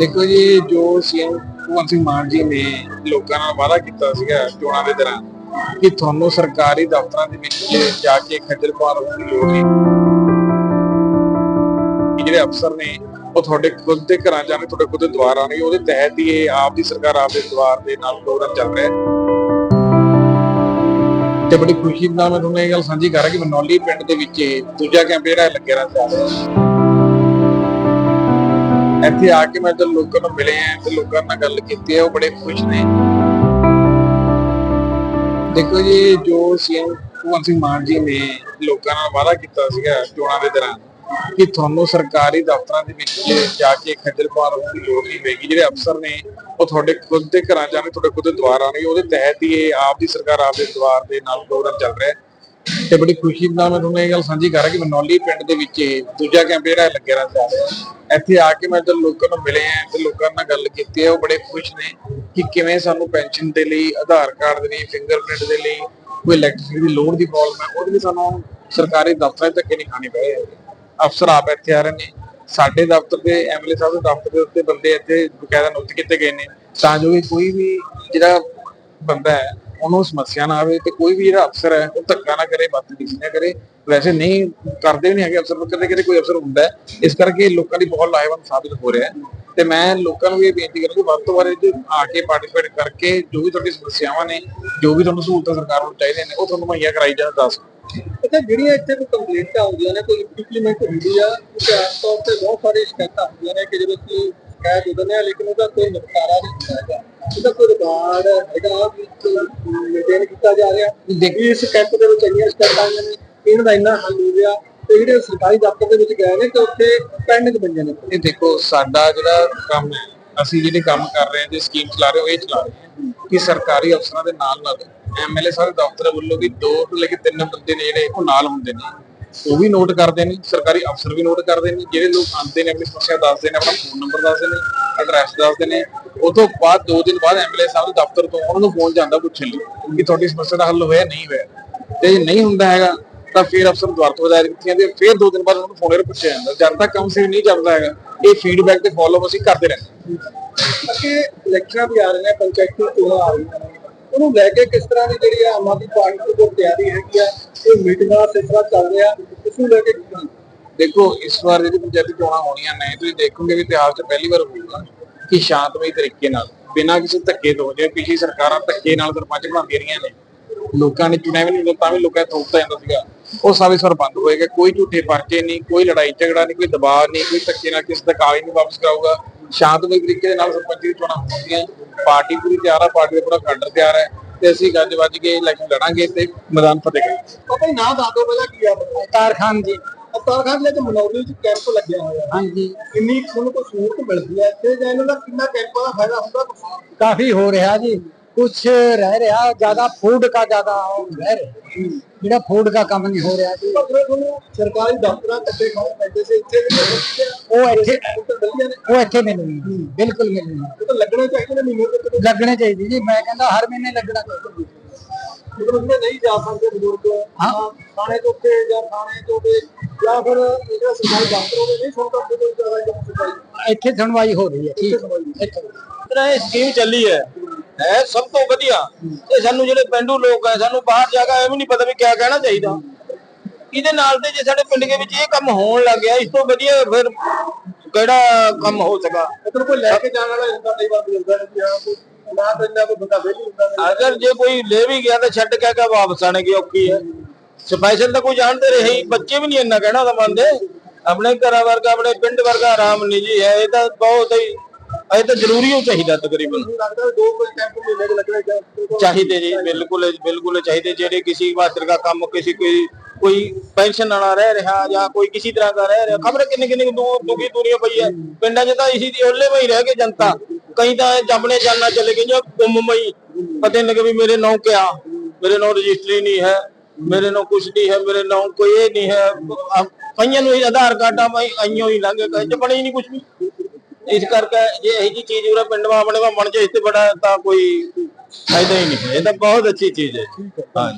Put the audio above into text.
ਦੇਖੋ ਜੀ, ਜੋ ਸੀਐਮ ਭਗਵੰਤ ਸਿੰਘ ਮਾਨ ਜੀ ਨੇ ਲੋਕਾਂ ਨਾਲ ਵਾਅਦਾ ਕੀਤਾ ਸੀਗਾ ਚੋਣਾਂ ਦੇ ਦੌਰਾਨ ਕਿ ਤੁਹਾਨੂੰ ਸਰਕਾਰੀ ਦਫ਼ਤਰਾਂ ਦੇ ਵਿੱਚ ਜਾ ਕੇ ਖੱਜਲ ਖੁਆਰ ਹੋਣ ਦੀ ਲੋੜ ਨਹੀਂ। ਜਿਹੜੇ ਅਫਸਰ ਨੇ, ਉਹ ਤੁਹਾਡੇ ਖੁਦ ਦੇ ਘਰਾਂ ਜਾਣੇ, ਤੁਹਾਡੇ ਖੁਦ ਦੇ ਦੁਆਰ ਆਉਣਗੇ, ਉਹਦੇ ਤਹਿਤ ਹੀ ਇਹ ਆਪ ਦੀ ਸਰਕਾਰ ਆਪ ਦੇ ਦੁਆਰ ਦੇ ਨਾਲ ਪ੍ਰੋਗਰਾਮ ਚੱਲ ਰਿਹਾ ਹੈ। ਤੇ ਬੜੀ ਖੁਸ਼ੀ ਨਾਲ ਮੈਂ ਤੁਹਾਨੂੰ ਇਹ ਗੱਲ ਸਾਂਝੀ ਕਰ ਰਿਹਾ ਕਿ ਮਨੌਲੀ ਪਿੰਡ ਦੇ ਵਿੱਚ ਦੂਜਾ ਕੈਂਪ ਜਿਹੜਾ ਇਹ ਲੱਗਿਆ ਰਹਿੰਦਾ ਹੈ। ਇੱਥੇ ਆ ਕੇ ਮੈਂ ਜਦ ਲੋਕਾਂ ਨੂੰ ਮਿਲੇ ਆ ਤੇ ਲੋਕਾਂ ਨਾਲ ਗੱਲ ਕੀਤੀ ਹੈ ਉਹ ਬੜੇ ਖੁਸ਼ ਨੇ। ਦੇਖੋ ਜੀ, ਜੋ ਸੀਐਮ ਭਗਵੰਤ ਸਿੰਘ ਮਾਨ ਜੀ ਨੇ ਲੋਕਾਂ ਨਾਲ ਵਾਅਦਾ ਕੀਤਾ ਸੀਗਾ ਚੋਣਾਂ ਦੇ ਦੌਰਾਨ ਕਿ ਤੁਹਾਨੂੰ ਸਰਕਾਰੀ ਦਫ਼ਤਰਾਂ ਦੇ ਵਿੱਚ ਜਾ ਕੇ ਖੱਜਲ ਖੁਆਰ ਹੋਣ ਦੀ ਲੋੜ ਨਹੀਂ ਹੋਏਗੀ ਜਿਹੜੇ ਅਫਸਰ ਨੇ, ਉਹ ਤੁਹਾਡੇ ਖੁਦ ਦੇ ਘਰਾਂ ਜਾਣੇ ਤੁਹਾਡੇ ਖੁਦ ਦੇ ਦੁਆਰ ਆਉਣਗੇ ਉਹਦੇ ਤਹਿਤ ਹੀ ਇਹ ਆਪ ਦੀ ਸਰਕਾਰ, ਆਪ ਦੇ ਦੁਆਰ ਦੇ ਨਾਲ ਪ੍ਰੋਗਰਾਮ ਚੱਲ ਰਿਹਾ। ਹੈ ਤੇ ਬੜੀ ਖੁਸ਼ੀ ਨਾਲ ਮੈਂ ਤੁਹਾਨੂੰ ਇਹ ਗੱਲ ਸਾਂਝੀ ਕਰ ਰਿਹਾ ਕਿ ਮਨੌਲੀ ਪਿੰਡ ਦੇ ਵਿੱਚ ਦੂਜਾ ਕੈਂਪ ਜਿਹੜਾ ਲੱਗਿਆ ਰਹਿੰਦਾ ਹੈ। ਇੱਥੇ ਆ ਕੇ ਮੈਂ ਜਦ ਲੋਕਾਂ ਨੂੰ ਮਿਲੇ ਆ ਤੇ ਲੋਕਾਂ ਨਾਲ ਗੱਲ ਕੀਤੀ ਹੈ ਉਹ ਬੜੇ ਖੁਸ਼ ਨੇ ਕਿ ਕਿਵੇਂ ਸਾਨੂੰ ਪੈਨਸ਼ਨ ਦੇ ਲਈ, ਆਧਾਰ ਕਾਰਡ ਦੇ ਲਈ ਫਿੰਗਰਪ੍ਰਿੰਟ ਦੇ ਲਈ, ਕੋਈ ਇਲੈਕਟ੍ਰਿਸਿਟੀ ਦੀ ਲੋੜ ਦੀ ਪ੍ਰੋਬਲਮ ਹੈ, ਉਹਦੇ ਲਈ ਸਾਨੂੰ ਸਰਕਾਰੀ ਦਫ਼ਤਰਾਂ 'ਚ ਧੱਕੇ ਨਹੀਂ ਖਾਣੇ ਪਏ ਹੈਗੇ। ਅਫਸਰ ਆਪ ਇੱਥੇ ਆ ਰਹੇ ਨੇ। ਸਾਡੇ ਦਫ਼ਤਰ ਦੇ ਐਮਐਲਏ ਸਾਹਿਬ ਦੇ ਦਫ਼ਤਰ ਦੇ ਉੱਤੇ ਬੰਦੇ ਇੱਥੇ ਬਕਾਇਦਾ ਨਿਯੁਕਤ ਕੀਤੇ ਗਏ ਨੇ। ਤਾਂ ਜੋ ਕਿ ਕੋਈ ਵੀ ਜਿਹੜਾ ਬੰਦਾ ਹੈ ਉਹਨੂੰ ਸਮੱਸਿਆ ਨਾ ਆਵੇ ਤੇ ਕੋਈ ਵੀ ਜਿਹੜਾ ਅਫਸਰ ਹੈ, ਉਹ ਧੱਕਾ ਨਾ ਕਰੇ, ਬਦਤਮੀਜ਼ੀ ਨਾ ਕਰੇ। ਵੈਸੇ ਨਹੀਂ ਕਰਦੇ ਨਹੀਂ ਹੈਗੇ ਅਫਸਰ ਕਦੇ ਕਦੇ ਕੋਈ ਅਫਸਰ ਹੁੰਦਾ ਇਸ ਕਰਕੇ ਲੋਕਾਂ ਦੀ ਬਹੁਤ ਲਾਹੇਵੰਦ ਸਾਬਿਤ ਹੋ ਰਿਹਾ ਹੈ। ਤੇ ਮੈਂ ਲੋਕਾਂ ਨੂੰ ਇਹ ਬੇਨਤੀ ਕਰਾਂਗਾ ਵੱਧ ਤੋਂ ਵੱਧ ਇਹ ਆ ਕੇ ਪਾਰਟਿਸਿਪੇਟ ਕਰਕੇ, ਜੋ ਵੀ ਤੁਹਾਡੀ ਸਮੱਸਿਆਵਾਂ ਨੇ, ਜੋ ਵੀ ਤੁਹਾਨੂੰ ਸਹੂਲਤਾਂ ਸਰਕਾਰ ਨੂੰ ਚਾਹੀਦੀਆਂ ਨੇ, ਉਹ ਤੁਹਾਨੂੰ ਮੁਹੱਈਆ ਕਰਾਈ ਜਾਣ, ਦੱਸ ਅੱਛਾ, ਜਿਹੜੀਆਂ ਇੱਥੇ ਕੋਈ ਕੰਪਲੇਂਟਾਂ ਆਉਂਦੀਆਂ ਨੇ, ਕੋਈ ਇੰਪਲੀਮੈਂਟ ਹੁੰਦੀ ਆ ਕਿ ਆਮ ਤੌਰ ਤੇ ਬਹੁਤ ਸਾਰੀ ਸ਼ਿਕਾਇਤਾਂ ਹੁੰਦੀਆਂ ਨੇ ਕਿ ਜਦੋਂ ਅਸੀਂ ਸ਼ਿਕਾਇਤ ਦੇ ਦਿੰਦੇ ਲੇਕਿਨ ਉਹਦਾ ਕੋਈ ਨਿਪਟਾਰਾ ਨਹੀਂ ਹੁੰਦਾ ਹੈਗਾ। ਉਹਦਾ ਕੋਈ ਰਿਕਾਰਡ ਹੈਗਾ ਵੀ ਮੇਨਟੇਨ ਕੀਤਾ ਜਾ ਰਿਹਾ? ਦੇਖੀ ਇਸ ਕੈਂਪ ਦੇ ਵਿੱਚ ਇੰਨੀਆਂ ਸ਼ਿਕਾਇਤਾਂ ਆਈਆਂ ਨੇ ਇਹਨਾਂ ਦਾ ਇੰਨਾ ਹੱਲ ਹੋ ਗਿਆ ਤੇ ਜਿਹੜੇ ਸਰਕਾਰੀ ਦਫ਼ਤਰ ਦੇ ਵਿੱਚ ਗਏ ਨੇ ਤੇ ਉੱਥੇ ਪੈਂਡਿੰਗ ਪਈਆਂ ਨੇ ਇਹ ਦੇਖੋ ਸਾਡਾ ਜਿਹੜਾ ਕੰਮ ਹੈ ਅਸੀਂ ਜਿਹੜੇ ਕੰਮ ਕਰ ਰਹੇ ਹਾਂ ਜੇ ਸਕੀਮ ਚਲਾ ਰਹੇ ਹਾਂ ਉਹ ਇਹ ਚਲਾ ਰਹੇ ਹਾਂ ਕਿ ਸਰਕਾਰੀ ਅਫਸਰਾਂ ਦੇ ਨਾਲ ਨਾਲ ਐਮਐਲਏ ਸਾਹਿਬ ਦੇ ਦਫ਼ਤਰ ਵੱਲੋਂ ਵੀ ਦੋ ਤੋਂ ਲੈ ਕੇ ਤਿੰਨ ਬੰਦੇ ਨੇ ਜਿਹੜੇ ਉਹ ਨਾਲ ਹੁੰਦੇ ਨੇ। ਉਹ ਵੀ ਨੋਟ ਕਰਦੇ ਨੇ, ਸਰਕਾਰੀ ਅਫਸਰ ਵੀ ਨੋਟ ਕਰਦੇ ਨੇ, ਜਿਹੜੇ ਲੋਕ ਆਉਂਦੇ ਨੇ ਆਪਣੀ ਸਮੱਸਿਆ ਦੱਸਦੇ ਨੇ, ਆਪਣਾ ਫੋਨ ਨੰਬਰ ਦੱਸਦੇ ਨੇ ਐਡਰੈਸ ਦੱਸਦੇ ਨੇ। ਉਹ ਤੋਂ ਬਾਅਦ, ਦੋ ਦਿਨ ਬਾਅਦ ਐਮਐਲਏ ਸਾਹਿਬ ਦੇ ਦਫ਼ਤਰ ਤੋਂ ਉਹਨਾਂ ਨੂੰ ਫੋਨ ਜਾਂਦਾ ਪੁੱਛਣ ਲਈ ਕਿ ਤੁਹਾਡੀ ਸਮੱਸਿਆ ਦਾ ਹੱਲ ਹੋਇਆ, ਨਹੀਂ ਹੋਇਆ। ਤੇ ਜੇ ਨਹੀਂ ਹੁੰਦਾ ਹੈਗਾ, ਤਾਂ ਫਿਰ ਅਫਸਰ ਦੁਆਰਾ ਤੋਂ ਹਦਾਇਤ ਕੀਤੀਆਂ ਤੇ ਫਿਰ ਦੋ ਦਿਨ ਬਾਅਦ ਉਹਨਾਂ ਨੂੰ ਫੋਨ ਕਰ ਪੁੱਛਿਆ ਜਾਂਦਾ। ਜਦ ਤੱਕ ਕੰਮ ਸਿਰ ਨਹੀਂ ਚੱਲਦਾ ਹੈਗਾ, ਇਹ ਫੀਡਬੈਕ ਤੇ ਫਾਲੋ ਅਸੀਂ ਕਰਦੇ ਰਹਿੰਦੇ ਅੱਗੇ ਇਲੈਕਸ਼ਨਾਂ ਵੀ ਆ ਰਹੀਆਂ ਪੰਚਾਇਤੀ ਚੋਣਾਂ ਆ ਰਹੀਆਂ ਨੇ ਉਹਨੂੰ ਲੈ ਕੇ ਕਿਸ ਤਰ੍ਹਾਂ ਦੀ ਜਿਹੜੀ ਆਮ ਆਦਮੀ ਪਾਰਟੀ ਦੀ ਤਿਆਰੀ ਹੈਗੀ ਆ ਇਹ ਮੀਟਿੰਗਾਂ ਦਾ ਸਿਲਸਿਲਾ ਚੱਲ ਰਿਹਾ, ਇਸ ਨੂੰ ਲੈ ਕੇ ਦੇਖੋ, ਇਸ ਵਾਰ ਜਿਹੜੀ ਪੰਚਾਇਤੀ ਚੋਣਾਂ ਹੋਣੀਆਂ ਨੇ, ਤੁਸੀਂ ਦੇਖੋਗੇ ਵੀ ਇਤਿਹਾਸ 'ਚ ਪਹਿਲੀ ਵਾਰ ਹੋਊਗਾ ਕਿ ਸ਼ਾਂਤਮਈ ਤਰੀਕੇ ਨਾਲ, ਬਿਨਾਂ ਕਿਸੇ ਧੱਕੇ ਤੋਂ, ਜਿਵੇਂ ਪਿਛਲੀ ਸਰਕਾਰਾਂ ਧੱਕੇ ਨਾਲ ਸਰਪੰਚ ਬਣਾਉਂਦੀਆਂ ਰਹੀਆਂ ਨੇ, ਲੋਕਾਂ ਨੇ ਚੁਣਿਆ ਵੀ ਨਹੀਂ ਤਾਂ ਵੀ ਲੋਕਾਂ ਦਾ ਥੋਪਤਾ ਜਾਂਦਾ ਸੀਗਾ, ਉਹ ਸਾਰੇ ਇਸ ਬੰਦ ਹੋਏਗਾ, ਕੋਈ ਝੂਠੇ ਪਰਚੇ ਨਹੀਂ, ਕੋਈ ਲੜਾਈ ਝਗੜਾ ਨਹੀਂ, ਕੋਈ ਦਬਾਅ ਨਹੀਂ, ਕੋਈ ਧੱਕੇ ਨਾਲ ਕਿਸੇ ਦਾ ਕਾਗਜ਼ ਨਹੀਂ ਵਾਪਸ ਕਰਾਊਗਾ, ਸ਼ਾਂਤਮਈ ਤਰੀਕੇ ਦੇ ਨਾਲ ਸਰਪੰਚ ਦੀ ਚੋਣਾਂ ਹੋਣਗੀਆਂ। ਪਾਰਟੀ ਪੂਰੀ ਤਿਆਰ ਆ ਪਾਰਟੀ ਦਾ ਪੂਰਾ ਕਾਡਰ ਤਿਆਰ ਹੈ ਤੇ ਅਸੀਂ ਗੱਜ ਵੱਜ ਕੇ ਇਲੈਕਸ਼ਨ ਲੜਾਂਗੇ ਤੇ ਮੈਦਾਨ ਫਤਿਹ ਕਰਾਂਗੇ। ਉਹ ਭਾਈ ਨਾਂ ਦੱਸ ਦਿਓ ਪਹਿਲਾਂ ਕੀ ਆ ਅਵਤਾਰ ਖਾਨ ਜੀ। ਅਵਤਾਰ ਖਾਨ ਦੇ ਮਨੌਰੀ ਚ ਕੈਂਪ ਲੱਗਿਆ ਹੋਇਆ ਹਾਂਜੀ। ਇੰਨੀ ਤੁਹਾਨੂੰ ਕੋਈ ਸਹੂਲਤ ਮਿਲਦੀ ਹੈ? ਇੱਥੇ ਜਾਂ ਇਹਨਾਂ ਦਾ ਕਿੰਨਾ ਕੈਂਪਾਂ ਦਾ ਫਾਇਦਾ ਹੁੰਦਾ ਕਾਫੀ ਹੋ ਰਿਹਾ ਜੀ। ਕੁਝ ਰਹਿ ਰਿਹਾ ਜ਼ਿਆਦਾ ਫੂਡ ਦਾ ਜ਼ਿਆਦਾ ਰਹਿ ਰਿਹਾ। ਜਿਹੜਾ ਫੂਡ ਦਾ ਕੰਮ ਨਹੀਂ ਹੋ ਰਿਹਾ ਜੀ। ਸਰਕਾਰੀ ਦਫ਼ਤਰਾਂ ਤੱਕੇ ਖਾਣੇ ਪੈਂਦੇ ਸੀ ਇੱਥੇ ਉਹ ਇੱਥੇ ਉਹ ਇੱਥੇ ਮਿਲੂਗੀ ਬਿਲਕੁਲ ਮਿਲੂਗੀ ਉਹ ਤਾਂ ਲੱਗਣੇ ਚਾਹੀਦੇ ਨੇ ਮਹੀਨੇ ਕਿਤੇ ਲੱਗਣੇ ਚਾਹੀਦੇ ਜੀ। ਮੈਂ ਕਹਿੰਦਾ ਹਰ ਮਹੀਨੇ ਲੱਗਣਾ ਚਾਹੀਦਾ। ਜਿਹੜੇ ਨਹੀਂ ਜਾ ਸਕਦੇ ਬਜ਼ੁਰਗ ਹਾਂ। ਥਾਣੇ ਤੋਂ ਉੱਤੇ ਜਾਂ ਥਾਣੇ ਤੋਂ ਤੇ ਜਾਂ ਫਿਰ ਜਿਹੜਾ ਸਰਕਾਰੀ ਦਫ਼ਤਰ ਉਹਦੇ ਨਹੀਂ ਸੁਣ ਕਰਦੇ ਕੋਈ ਜ਼ਿਆਦਾ ਜਾਂ ਸਰਕਾਰੀ ਇੱਥੇ ਸੁਣਵਾਈ ਹੋ ਰਹੀ ਹੈ। ਠੀਕ। ਇੱਥੇ। ਇਹ ਸਕੀਮ ਚੱਲੀ ਹੈ। ਹੈ ਸਭ ਤੋਂ ਵਧੀਆ। ਤੇ ਸਾਨੂੰ ਜਿਹੜੇ ਪਿੰਡੂ ਲੋਕ ਹੈ ਸਾਨੂੰ ਬਾਹਰ ਜਾ ਕੇ ਐਵੇਂ ਨਹੀਂ ਪਤਾ ਵੀ ਕਿਆ ਕਹਿਣਾ ਚਾਹੀਦਾ। ਇਹਦੇ ਨਾਲ ਤੇ ਜੇ ਸਾਡੇ ਪਿੰਡ ਦੇ ਵਿੱਚ ਇਹ ਕੰਮ ਹੋਣ ਲੱਗ ਗਿਆ ਇਸ ਤੋਂ ਵਧੀਆ ਫਿਰ ਕਿਹੜਾ ਕੰਮ ਹੋ ਸਕਾ ਮਤਲਬ ਕੋਈ ਲੈ ਕੇ ਜਾਣ ਵਾਲਾ ਹੁੰਦਾ ਕਈ ਵਾਰ ਬਜ਼ੁਰਗਾਂ ਨੇ ਕਿ ਹਾਂ ਕੋਈ ਨਾ ਪੈਂਦਾ ਕੋਈ ਬੰਦਾ ਵੇਲੀ ਹੁੰਦਾ ਅਗਰ ਜੇ ਕੋਈ ਲੈ ਵੀ ਗਿਆ ਤਾਂ ਛੱਡ ਕੇ ਕੇ ਵਾਪਸ ਆਣੇ ਕੀ ਔਖੀ ਹੈ। ਸਪੈਸ਼ਲ ਤਾਂ ਕੋਈ ਜਾਣਦੇ ਰਹੇ ਹੀ ਬੱਚੇ ਵੀ ਨਹੀਂ ਇੰਨਾ ਕਹਿਣਾ ਤਾਂ ਮੰਨਦੇ। ਆਪਣੇ ਘਰਾਂ ਵਰਗਾ ਆਪਣੇ ਪਿੰਡ ਵਰਗਾ ਆਰਾਮ ਨਹੀਂ ਜੀ ਹੈ ਇਹ ਤਾਂ ਬਹੁਤ ਹੀ ਇਹ ਤਾਂ ਜ਼ਰੂਰੀ ਹੋ ਚਾਹੀਦਾ ਤਕਰੀਬਨ। ਚਾਹੀਦੇ। ਜੀ ਬਿਲਕੁਲ ਬਿਲਕੁਲ ਚਾਹੀਦੇ। ਜਿਹੜੇ ਕਿਸੇ ਮਾਸਟਰ ਦਾ ਕੰਮ ਕਿਸੇ ਕੋਈ ਕੋਈ ਪੈਨਸ਼ਨ ਨਾਲ ਰਹਿ ਰਿਹਾ ਜਾਂ ਕੋਈ ਕਿਸੇ ਤਰ੍ਹਾਂ ਦਾ ਰਹਿ ਰਿਹਾ ਖਬਰ ਕਿੰਨੇ ਕਿੰਨੇ ਦੂਰ ਦੁਖੀ ਦੁਨੀਆ ਪਈ ਹੈ। ਪਿੰਡਾਂ 'ਚ ਤਾਂ ਇਸੀ ਦੀ ਓਲੇ ਵਿੱਚ ਰਹਿ ਕੇ ਜਨਤਾ। ਕਈ ਤਾਂ ਜੰਮਣੇ ਜਾਨਣਾ ਚਲੇ ਗਏ ਜਾਂ ਗੁੰਮਮਈ। ਪਤਾ ਨਹੀਂ ਕਿ ਵੀ ਮੇਰੇ ਨਾਂ ਕਿਆ। ਮੇਰੇ ਨਾਂ ਰਜਿਸਟਰੀ ਨਹੀਂ ਹੈ ਮੇਰੇ ਨਾਂ ਕੁਛ ਨਹੀਂ ਹੈ ਮੇਰੇ ਨਾਂ ਕੋਈ ਇਹ ਨਹੀਂ ਹੈ। ਕਈਆਂ ਨੂੰ ਇਹ ਆਧਾਰ ਕਾਰਡਾਂ ਮੈਂ ਆਈਓ ਹੀ ਲੰਘੇ ਕਈ ਚ ਬਣੇ ਹੀ ਨਹੀਂ ਕੁਛ ਵੀ। ਇਸ ਕਰਕੇ ਜੇ ਇਹੀ ਜੀ ਚੀਜ਼ ਉਰੇ ਪਿੰਡ ਮਾ ਆਪਣੇ ਮਾ ਬਣ ਜਾਏ ਇਸ ਤੇ ਬੜਾ ਤਾਂ ਕੋਈ ਫਾਇਦਾ ਹੀ ਨਹੀਂ ਹੈ। ਇਹ ਤਾਂ ਬਹੁਤ ਅੱਛੀ ਚੀਜ਼ ਹੈ। ਹਾਂ।